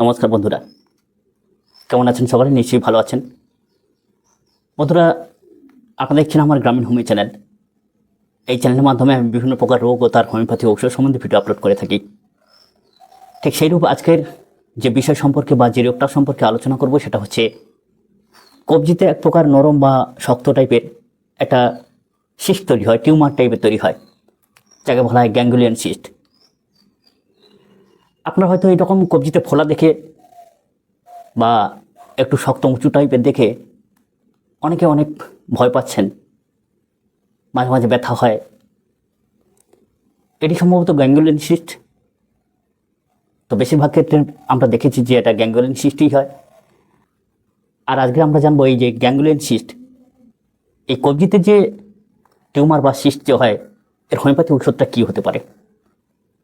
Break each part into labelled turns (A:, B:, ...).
A: নমস্কার বন্ধুরা। কেমন আছেন সবাই? নিশ্চয়ই ভালো আছেন। বন্ধুরা, আপনারা দেখছেন আমার গ্রামীণ হোমি চ্যানেল। এই চ্যানেলের মাধ্যমে আমি বিভিন্ন প্রকার রোগ ও তার হোমিওপ্যাথি ঔষধ সম্বন্ধে ভিডিও আপলোড করে থাকি। ঠিক সেইরূপ আজকের যে বিষয় সম্পর্কে বা যে রোগটা সম্পর্কে আলোচনা করব সেটা হচ্ছে কবজিতে এক প্রকার নরম বা শক্ত টাইপের একটা সিস্ট তৈরি হয়, টিউমার টাইপের তৈরি হয়, যাকে বলা হয় গ্যাঙ্গুলিয়ান সিস্ট। আপনারা হয়তো এরকম কবজিতে ফোলা দেখে বা একটু শক্ত উঁচু টাইপের দেখে অনেকে অনেক ভয় পাচ্ছেন। মাঝে মাঝে ব্যথা হয়। এটি সম্ভবত গ্যাঙ্গুলিন সিস্ট তো বেশিরভাগ ক্ষেত্রে আমরা দেখেছি যে এটা গ্যাঙ্গুলিন সিস্টই হয়। আর আজকে আমরা জানব এই যে গ্যাঙ্গুলিন সিস্ট এই কবজিতে যে টিউমার বা সিস্ট যে হয়, এর হোমিওপ্যাথি ওষুধটা কী হতে পারে?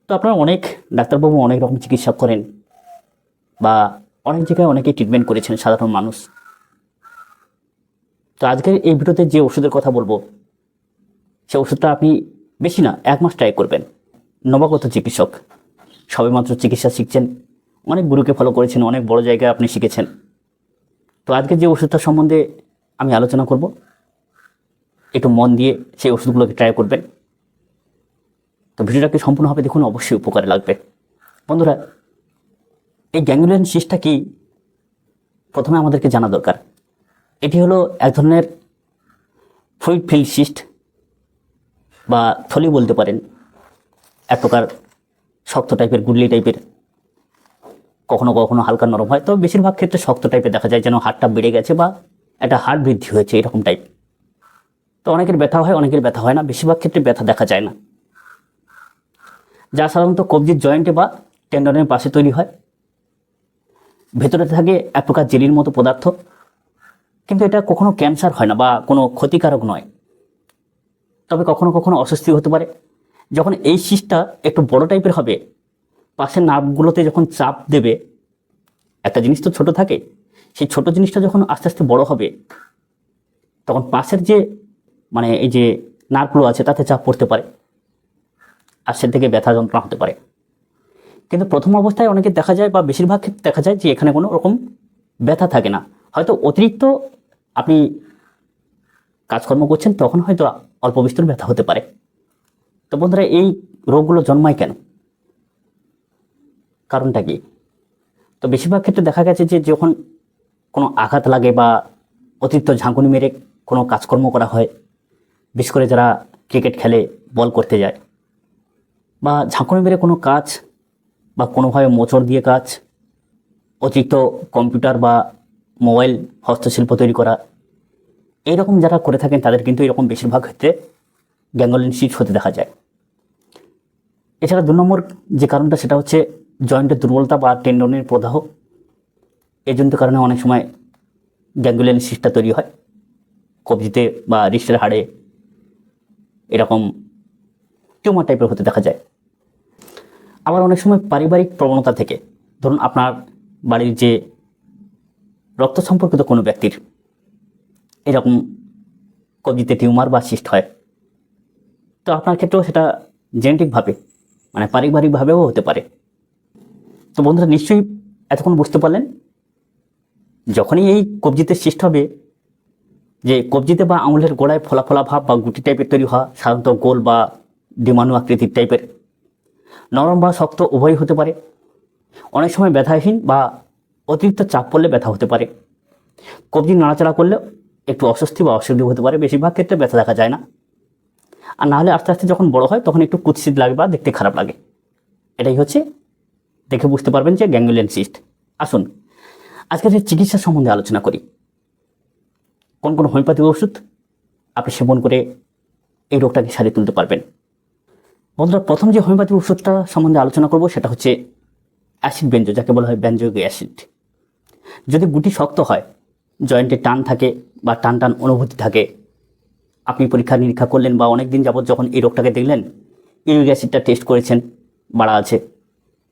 A: তো আপনারা অনেক ডাক্তারবাবু অনেক রকম চিকিৎসা করেন বা অনেক জায়গায় অনেকে ট্রিটমেন্ট করেছেন সাধারণ মানুষ। তো আজকের এই ভিডিওতে যে ওষুধের কথা বলব, সে ওষুধটা আপনি বেশি না, এক মাস ট্রাই করবেন। নবাগত চিকিৎসক সবেমাত্র চিকিৎসা শিখছেন, অনেক গুরুকে ফলো করেছেন, অনেক বড় জায়গায় আপনি শিখেছেন। তো আজকে যে ওষুধটা সম্বন্ধে আমি আলোচনা করব, একটু মন দিয়ে সেই ওষুধগুলোকে ট্রাই করবেন। তো ভিডিওটাকে সম্পূর্ণভাবে দেখুন, অবশ্যই উপকারে লাগবে। বন্ধুরা, এই গ্যাঙ্গুলিয়ান সিস্টটা কি? প্রথমে আমাদেরকে জানা দরকার। এটি হলো এক ধরনের ফ্লুইড ফিল সিস্ট বা থলি বলতে পারেন। এক প্রকার শক্ত টাইপের গুল্লি টাইপের কখনো কখনো হালকা নরম হয়, তবে বেশিরভাগ ক্ষেত্রে শক্ত টাইপের দেখা যায়, যেন হাড়টা বেড়ে গেছে বা একটা হাড় বৃদ্ধি হয়েছে, এরকম টাইপ তো অনেকের ব্যথা হয়, অনেকের ব্যথা হয় না, বেশিরভাগ ক্ষেত্রে ব্যথা দেখা যায় না। যা সাধারণত কবজির জয়েন্টে বা টেন্ডনের পাশে তৈরি হয়। ভেতরে থাকে এক প্রকার জেলির মতো পদার্থ। কিন্তু এটা কখনো ক্যান্সার হয় না বা কোনো ক্ষতিকারক নয়। তবে কখনো কখনো অস্বস্তি হতে পারে। যখন এই সিসটা একটু বড় টাইপের হবে, পাশের নার্ভগুলোতে যখন চাপ দেবে, একটা জিনিস তো ছোট থাকে, সেই ছোট জিনিসটা যখন আস্তে আস্তে বড় হবে, তখন পাশের যে মানে এই যে নার্ভগুলো আছে, তাতে চাপ পড়তে পারে। আর সে থেকে ব্যথা যন্ত্রণা হতে পারে। কিন্তু প্রথম অবস্থায় অনেকে দেখা যায় বা বেশিরভাগ ক্ষেত্রে দেখা যায় যে এখানে কোনো রকম ব্যথা থাকে না। হয়তো অতিরিক্ত আপনি কাজকর্ম করছেন, তখন হয়তো অল্প বিস্তর ব্যথা হতে পারে। তো বন্ধুরা, এই রোগগুলো জন্মায় কেন? কারণটা কি? তো বেশিরভাগ ক্ষেত্রে দেখা গেছে যে যখন কোনো আঘাত লাগে বা অতিরিক্ত ঝাঁকুনি মেরে কোনো কাজকর্ম করা হয়, বিশেষ করে যারা ক্রিকেট খেলে বল করতে যায় বা ঝাঁকুনি মেরে কোনো কাজ বা কোনোভাবে মোচড় দিয়ে কাজ, অতিরিক্ত কম্পিউটার বা মোবাইল হস্তশিল্প তৈরি করা, এইরকম যারা করে থাকেন তাদের কিন্তু এরকম বেশিরভাগ ক্ষেত্রে গ্যাঙ্গলিন সিট হতে দেখা যায়। এছাড়া দু নম্বর যে কারণটা সেটা হচ্ছে জয়েন্টের দুর্বলতা বা টেন্ডনের প্রদাহ। এজনিত কারণে অনেক সময় গ্যাঙ্গুলিয়ান সিস্টটা তৈরি হয়। কবজিতে বা রিস্টের হাড়ে এরকম টিউমার টাইপের হতে দেখা যায়। আবার অনেক সময় পারিবারিক প্রবণতা থেকে, ধরুন আপনার বাড়ির যে রক্ত সম্পর্কিত কোনো ব্যক্তির এরকম কবজিতে টিউমার বা সিস্ট হয়, তো আপনার ক্ষেত্রেও সেটা জেনেটিকভাবে মানে পারিবারিকভাবেও হতে পারে। তো বন্ধুরা, নিশ্চয়ই এতক্ষণ বুঝতে পারলেন, যখনই এই কবজিতে সিস্ট হবে, যে কবজিতে বা আঙুলের গোড়ায় ফোলা ফোলা ভাব বা গুটি টাইপের তৈরি হওয়া, সাধারণত গোল বা ডিমানু আকৃতির টাইপের নরম বা শক্ত উভয়ই হতে পারে। অনেক সময় ব্যথাহীন বা অতিরিক্ত চাপ পড়লে ব্যথা হতে পারে। কবজি নাড়াচাড়া করলে একটু অস্বস্তি বা অসুবিধা হতে পারে। বেশিরভাগ ক্ষেত্রে ব্যথা দেখা যায় না। আর নাহলে আস্তে আস্তে যখন বড় হয়, তখন একটু কুৎসিত লাগে বা দেখতে খারাপ লাগে। এটাই হচ্ছে দেখে বুঝতে পারবেন যে গ্যাঙ্গুলিয়ান সিস্ট আসুন আজকে যে চিকিৎসা সম্বন্ধে আলোচনা করি। কোন কোন হোমিওপ্যাথি ওষুধ আপনি সেবন করে এই রোগটাকে সারিয়ে তুলতে পারবেন। বন্ধুরা, প্রথম যে হোমিওপ্যাথি ওষুধটা সম্বন্ধে আলোচনা করব সেটা হচ্ছে অ্যাসিড বেঞ্জো যাকে বলা হয় ব্যঞ্জক অ্যাসিড। যদি গুটি শক্ত হয়, জয়েন্টে টান থাকে বা টান টান অনুভূতি থাকে, আপনি পরীক্ষা নিরীক্ষা করলেন বা অনেক দিন যাবৎ যখন এই রোগটাকে দেখলেন, ইউরিক অ্যাসিডটা টেস্ট করেছেন, বাড়া আছে।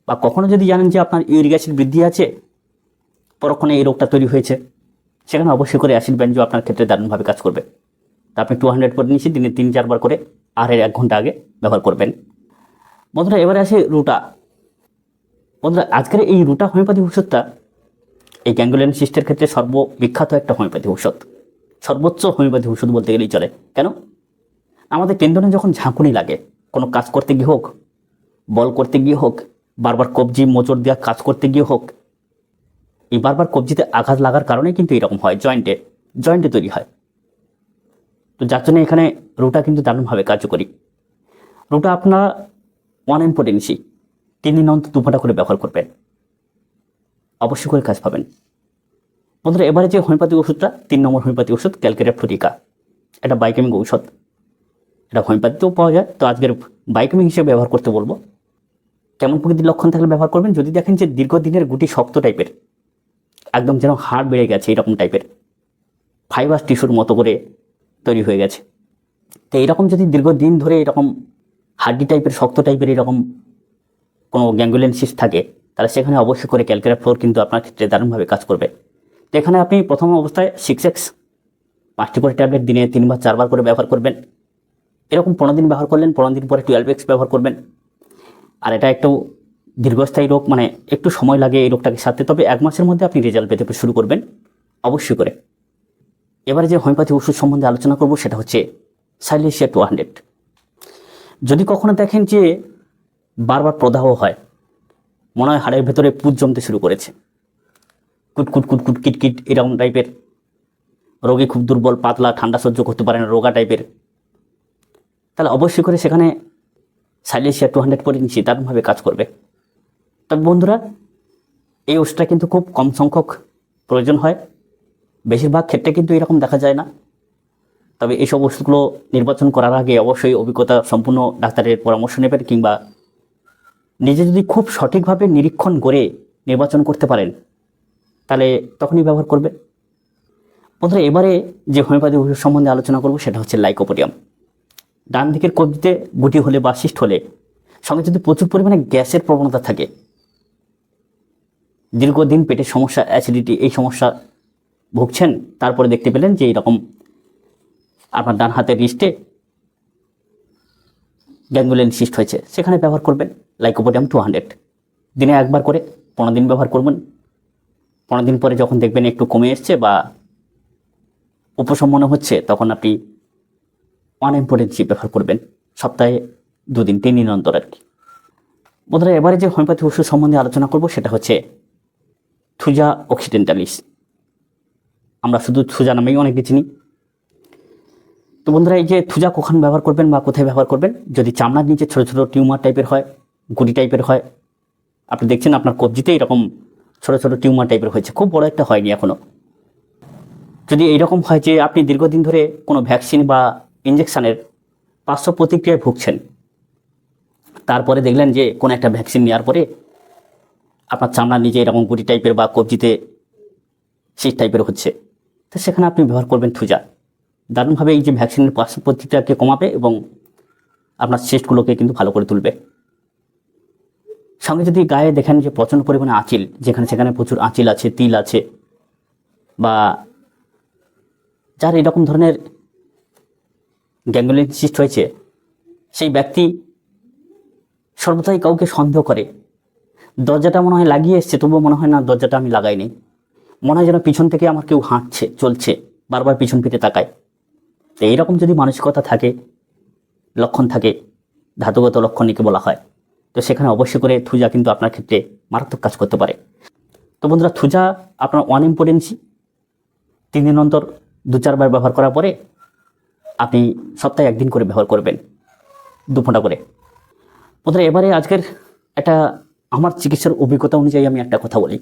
A: বা কখনও যদি জানেন যে আপনার ইউরিক অ্যাসিড বৃদ্ধি আছে, পরক্ষণে এই রোগটা তৈরি হয়েছে, সেখানে অবশ্যই করে অ্যাসিড ব্যঞ্জো আপনার ক্ষেত্রে দারুণভাবে কাজ করবে। তা আপনি টু হান্ড্রেড করে নিচ্ছি দিনে তিন চারবার করে এর এক ঘণ্টা আগে ব্যবহার করবেন। বন্ধুরা, এবারে আসে রুটা। বন্ধুরা, আজকের এই রুটা হোমিওপ্যাথি ওষুধটা এই গ্যাঙ্গুলিয়ান সিস্টের ক্ষেত্রে সর্ববিখ্যাত একটা হোমিওপ্যাথি ওষুধ সর্বোচ্চ হোমিওপ্যাথি ওষুধ বলতে গেলেই চলে। কেন? আমাদের টেন্ডনে যখন ঝাঁকুনি লাগে, কোনো কাজ করতে গিয়ে হোক, বল করতে গিয়ে হোক, বারবার কবজি, মোচড় দেওয়া কাজ করতে গিয়ে হোক, এই বারবার কবজিতে আঘাত লাগার কারণে কিন্তু এরকম হয়, জয়েন্টে জয়েন্টে তৈরি হয়। তো যার জন্য এখানে রুটা কিন্তু দারুণভাবে কার্যকরী। রুটা আপনারা ওয়ান এম পোটেন্সি তিন দিন অন্তর দুপাটা করে ব্যবহার করবেন। অবশ্যই করে কাজ পাবেন। বন্ধুরা, এবারে যে হোমিওপ্যাথিক ওষুধটা, তিন নম্বর হোমিওপ্যাথি ওষুধ, ক্যালকেরিয়া ফ্লুরিকা এটা বাইকেমিক ঔষধ। এটা হোমিওপ্যাথিতেও পাওয়া যায়। তো আজকের বাইকেমিক হিসেবে ব্যবহার করতে বলব। কেমন প্রকৃতির লক্ষণ থাকলে ব্যবহার করবেন? যদি দেখেন যে দীর্ঘদিনের গুটি শক্ত টাইপের একদম যেন হাড় বেড়ে গেছে এরকম টাইপের ফাইবার টিস্যুর মতো করে তৈরি হয়ে গেছে। তো এইরকম যদি দীর্ঘদিন ধরে এরকম হাড্ডি টাইপের শক্ত টাইপের এরকম কোনো গ্যাঙ্গুলেন্সিস থাকে, তাহলে সেখানে অবশ্যই করে ক্যালকুলেট ফ্লোর কিন্তু আপনার ক্ষেত্রে দারুণভাবে কাজ করবে। তো এখানে আপনি প্রথম অবস্থায় সিক্স এক্স পাঁচটি করে ট্যাবলেট দিনে তিনবার, চারবার করে ব্যবহার করবেন। এরকম পনেরো দিন ব্যবহার করলেন, পনেরো দিন পরে টুয়েলভ এক্স ব্যবহার করবেন। আর এটা একটু দীর্ঘস্থায়ী রোগ মানে একটু সময় লাগে এই রোগটাকে সারতে। তবে এক মাসের মধ্যে আপনি রেজাল্ট পেতে শুরু করবেন, অবশ্যই করে। এবারে যে হোমিওপ্যাথি ওষুধ সম্বন্ধে আলোচনা করব সেটা হচ্ছে সাইলেশিয়া টু হান্ড্রেড। যদি কখনো দেখেন যে বারবার প্রদাহ হয়, মনে হয় হাড়ের ভেতরে পুজ জমতে শুরু করেছে। কুটকুট কুটকুট কিটকিট এরকম টাইপের। রোগী খুব দুর্বল, পাতলা, ঠান্ডা সহ্য করতে পারে না, রোগা টাইপের। তাহলে অবশ্যই করে সেখানে সাইলেশিয়া টু হান্ড্রেড পরে নিচ্ছি দারুণভাবে কাজ করবে। তবে বন্ধুরা, এই ওষুধটা কিন্তু খুব কম সংখ্যক প্রয়োজন হয়। বেশিরভাগ ক্ষেত্রে কিন্তু এরকম দেখা যায় না। তবে এইসব ওষুধগুলো নির্বাচন করার আগে অবশ্যই অভিজ্ঞতা সম্পূর্ণ ডাক্তারের পরামর্শ নেবেন কিংবা নিজে যদি খুব সঠিকভাবে নিরীক্ষণ করে নির্বাচন করতে পারেন, তাহলে তখনই ব্যবহার করবে। বন্ধুরা, এবারে যে হোমিওপ্যাথি ওষুধ সম্বন্ধে আলোচনা করব, সেটা হচ্ছে লাইকোপোডিয়াম। ডান দিকের কবজিতে গুটি হলে বা সিস্ট হলে সঙ্গে যদি প্রচুর পরিমাণে গ্যাসের প্রবণতা থাকে, দীর্ঘদিন পেটের সমস্যা অ্যাসিডিটি এই সমস্যা ভুগছেন, তারপরে দেখতে পেলেন যে এরকম আপনার ডান হাতের রিস্টে গ্যাঙ্গুলিয়ান সিস্ট হয়েছে। সেখানে ব্যবহার করবেন লাইকোপোডিয়াম টু হান্ড্রেড দিনে একবার করে পনেরো দিন ব্যবহার করবেন। পনেরো দিন পরে যখন দেখবেন একটু কমে এসছে বা উপশম মনে হচ্ছে, তখন আপনি ওয়ান ইম্পোর্টেন্সি ব্যবহার করবেন। সপ্তাহে দুদিন, তিন দিন অন্তর আর কি। বন্ধুরা, এবারে যে হোমিওপ্যাথি ওষুধ সম্বন্ধে আলোচনা করব, সেটা হচ্ছে থুজা অক্সিডেন্টালিস আমরা শুধু থুজা নামেই অনেকে চিনি। তো বন্ধুরা, এই যে থুজা কখন ব্যবহার করবেন বা কোথায় ব্যবহার করবেন? যদি চামড়ার নিচে ছোটো ছোটো টিউমার টাইপের হয়, গুটি টাইপের হয়, আপনি দেখছেন আপনার কবজিতে এরকম ছোটো ছোটো টিউমার টাইপের হয়েছে। খুব বড় একটা হয়নি এখনও যদি এইরকম হয় যে আপনি দীর্ঘদিন ধরে কোনো ভ্যাকসিন বা ইঞ্জেকশানের পার্শ্ব প্রতিক্রিয়ায় ভুগছেন, তারপরে দেখলেন যে কোনো একটা ভ্যাকসিন নেওয়ার পরে আপনার চামড়ার নিচে এরকম গুটি টাইপের বা কবজিতে শীত টাইপের হচ্ছে। তো সেখানে আপনি ব্যবহার করবেন থুজা দারুণভাবে এই যে ভ্যাকসিনের পার্শ্ব কমাবে এবং আপনার চেস্টগুলোকে কিন্তু ভালো করে তুলবে। সঙ্গে যদি গায়ে দেখেন যে প্রচণ্ড পরিমাণে আঁচিল, যেখানে সেখানে প্রচুর আঁচিল আছে, তিল আছে, বা যার এরকম ধরনের গ্যাঙ্গুলিন সিস্ট হয়েছে সেই ব্যক্তি সর্বদাই কাউকে সন্দেহ করে। দরজাটা মনে হয় লাগিয়ে এসছে, তবুও মনে হয় না দরজাটা আমি লাগাইনি। মনে হয় যেন পিছন থেকে আমার কেউ হাঁটছে, চলছে, বারবার পিছন ফিরে তাকায়। তো এইরকম যদি মানসিকতা থাকে, লক্ষণ থাকে ধাতুগত লক্ষণীকে বলা হয়, তো সেখানে অবশ্যই করে থুজা কিন্তু আপনার ক্ষেত্রে মারাত্মক কাজ করতে পারে। তো বন্ধুরা, থুজা আপনার ওয়ান ইম্পোর্টেন্সি, তিন দিন অন্তর দু চারবার ব্যবহার করার পরে আপনি সপ্তাহে একদিন করে ব্যবহার করবেন, দু ফোঁটা করে। বন্ধুরা, এবারে আজকের একটা আমার চিকিৎসার অভিজ্ঞতা অনুযায়ী আমি একটা কথা বলি।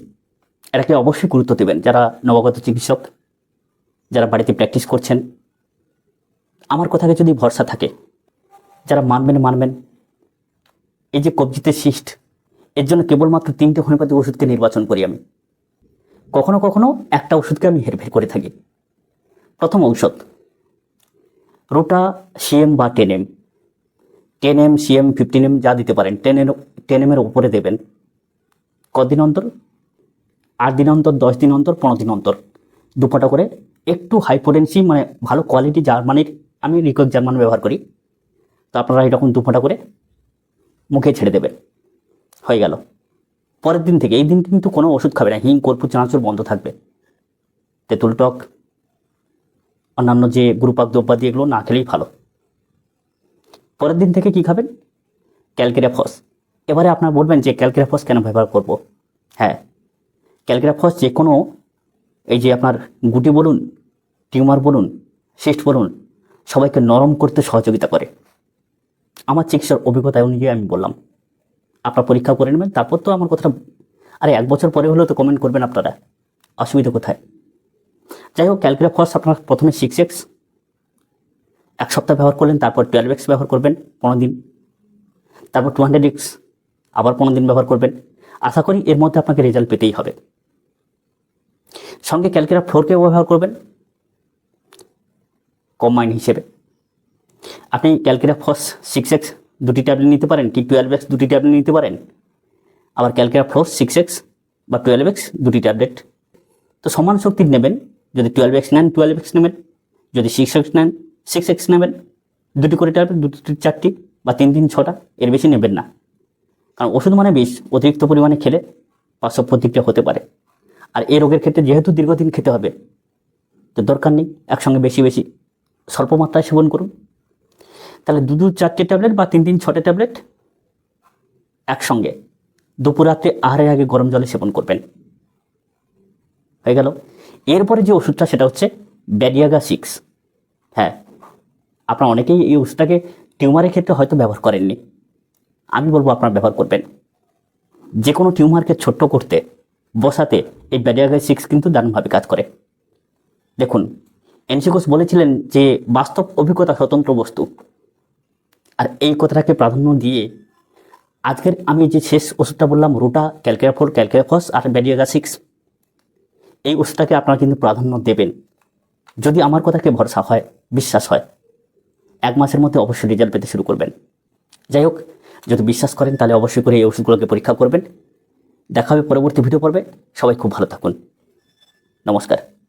A: এটাকে অবশ্যই গুরুত্ব দেবেন যারা নবাগত চিকিৎসক, যারা বাড়িতে প্র্যাকটিস করছেন। আমার কথাকে যদি ভরসা থাকে, যারা মানবেন মানবেন, এই যে কবজিতে সিস্ট, এর জন্য কেবলমাত্র তিনটে হোমিওপ্যাথি ওষুধকে নির্বাচন করি আমি। কখনো কখনো একটা ওষুধকে আমি হেরফের করে থাকি। প্রথম ঔষধ, রোটা সিএম বা ten M ten M CM, fifteen M যা দিতে পারেন টেন এর টেন এমের উপরে দেবেন। কদিন অন্তর আট দিন অন্তর, দশ দিন অন্তর, পনেরো দিন অন্তর। দুপাটা করে একটু হাইপোটেন্সি মানে ভালো কোয়ালিটি জার্মানির, আমি রিকক জার্মান ব্যবহার করি। তো আপনারা এরকম দুপাটা করে মুখে ছেড়ে দেবেন। হয়ে গেল। পরের দিন থেকে, এই দিন কিন্তু কোনো ওষুধ খাবে না। হিং কর্পূর, চানাচুর বন্ধ থাকবে। তেঁতুল টক, অন্যান্য যে গুরুপাক দ্রব্যাদি এগুলো না খেলেই ভালো। পরের দিন থেকে কি খাবেন? ক্যালকেরাফস এবারে আপনারা বলবেন যে ক্যালকেরিয়া ফস কেন ব্যবহার করব? হ্যাঁ ক্যালকেরাফস যে কোনো, এই যে আপনার গুটি বলুন, টিউমার বলুন সিস্ট বলুন, সবাইকে নরম করতে সহযোগিতা করে। আমার চিকিৎসার অভিজ্ঞতা অনুযায়ী আমি বললাম। আপনার পরীক্ষা করে নেবেন, তারপর তো আমার কথাটা, আরে এক বছর পরে হলেও তো কমেন্ট করবেন আপনারা। অসুবিধা কোথায়? যাই হোক ক্যালকুলাফস আপনার প্রথমে সিক্স এক্স এক সপ্তাহ ব্যবহার করলেন, তারপর টুয়েলভ এক্স ব্যবহার করবেন পনেরো দিন। তারপর টু হান্ড্রেড এক্স আবার পনেরো দিন ব্যবহার করবেন। আশা করি এর মধ্যে আপনাকে রেজাল্ট পেতেই হবে। সঙ্গে ক্যালকুলার ফ্লোরকেও ব্যবহার করবেন কম্বাইন হিসেবে। আপনি ক্যালকুলার ফস সিক্স এক্স দুটি ট্যাবলেট নিতে পারেন, কি টুয়েলভ এক্স দুটি ট্যাবলেট নিতে পারেন? আবার ক্যালকুলার ফ্লোর সিক্স এক্স বা টুয়েলভ এক্স দুটি ট্যাবলেট তো সমান শক্তির নেবেন, যদি টুয়েলভ এক্স নেন টুয়েলভ এক্স নেবেন, যদি সিক্স এক্স নেন সিক্স এক্স নেবেন, দুটি করে ট্যাবলেট দুটি, চারটি বা তিন তিন, ছটা, এর বেশি নেবেন না। কারণ ওষুধ মানে বিষ, অতিরিক্ত পরিমাণে খেলে পার্শ্ব প্রতিক্রিয়া হতে পারে। আর এই রোগের ক্ষেত্রে যেহেতু দীর্ঘদিন খেতে হবে, তো দরকার নেই, একসঙ্গে বেশি বেশি স্বল্প মাত্রায় সেবন করুন। তাহলে দু দু চারটে ট্যাবলেট বা তিন তিন ছটে ট্যাবলেট একসঙ্গে দুপুর রাত্রে আহারের আগে গরম জলে সেবন করবেন। হয়ে গেল। এরপরে যে ওষুধটা, সেটা হচ্ছে ব্যাডিয়াগা সিক্স। হ্যাঁ আপনারা অনেকেই এই ওষুধটাকে টিউমারের ক্ষেত্রে হয়তো ব্যবহার করেননি। আমি বলব আপনারা ব্যবহার করবেন। যে কোনো টিউমারকে ছোট্ট করতে, বসাতে এই ব্যাডিয়াগা সিক্স কিন্তু দারুণভাবে কাজ করে। দেখুন, এনসিকোস বলেছিলেন যে বাস্তব অভিজ্ঞতা স্বতন্ত্র বস্তু। আর এই কথাটাকে প্রাধান্য দিয়ে আজকের আমি যে শেষ ওষুধটা বললাম, রোটা ক্যালকেরাফোর ক্যালকেরাফস আর ব্যাডিয়াগা সিক্স, এই ওষুধটাকে আপনারা কিন্তু প্রাধান্য দেবেন। যদি আমার কথাকে ভরসা হয়, বিশ্বাস হয়, এক মাসের মধ্যে অবশ্যই রেজাল্ট পেতে শুরু করবেন। যাই হোক যদি বিশ্বাস করেন, তাহলে অবশ্যই করে এই ওষুধগুলোকে পরীক্ষা করবেন। দেখা হবে পরবর্তী ভিডিও পর্বে। সবাই খুব ভালো থাকুন। নমস্কার।